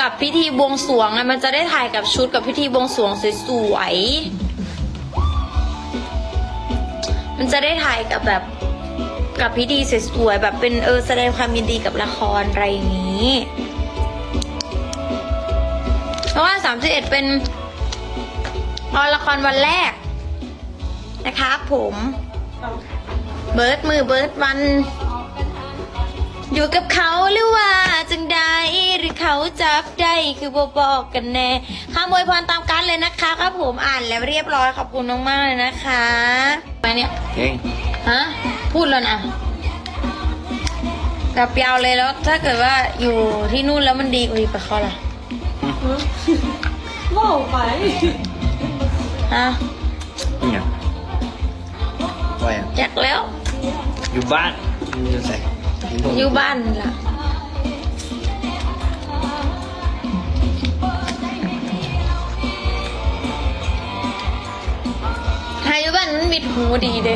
กับพิธีบวงสรวงอะมันจะได้ถ่ายกับชุดกับพิธีบวงสรวงสวยๆ มันจะได้ถ่ายกับแบบกับพิธีสวยๆแบบเป็นเออแสดงความยินดีกับละครอะไรอย่างนี้ เพราะว่าสามสิบเอ็ดเป็นออนละครวันแรกนะครับผมเบิร์ดมือเบิร์ดวัน อยู่กับเขาหรือว่า จังใดหรือเขาจับได้คือบอกบอกกันแน่ข้ามวยพรตามกันเลยนะคะครับผมอ่านแล้วเรียบร้อยขอบคุณมากๆเลยนะคะมาเนี่ยเก่งฮะพูดแล้วนะกับเปียวเลยแล้วถ้าเกิดว่าอยู่ที่นู่นแล้วมันดีกว่าอยู่กับเขาล่ะว้าวไปฮะนี่ไงว่าอย่างอยากแล้ว อยู่บ้านอยู่ใส่อยู่บ้านล่ะ อยู่บ้านมันมิดหูดีเด้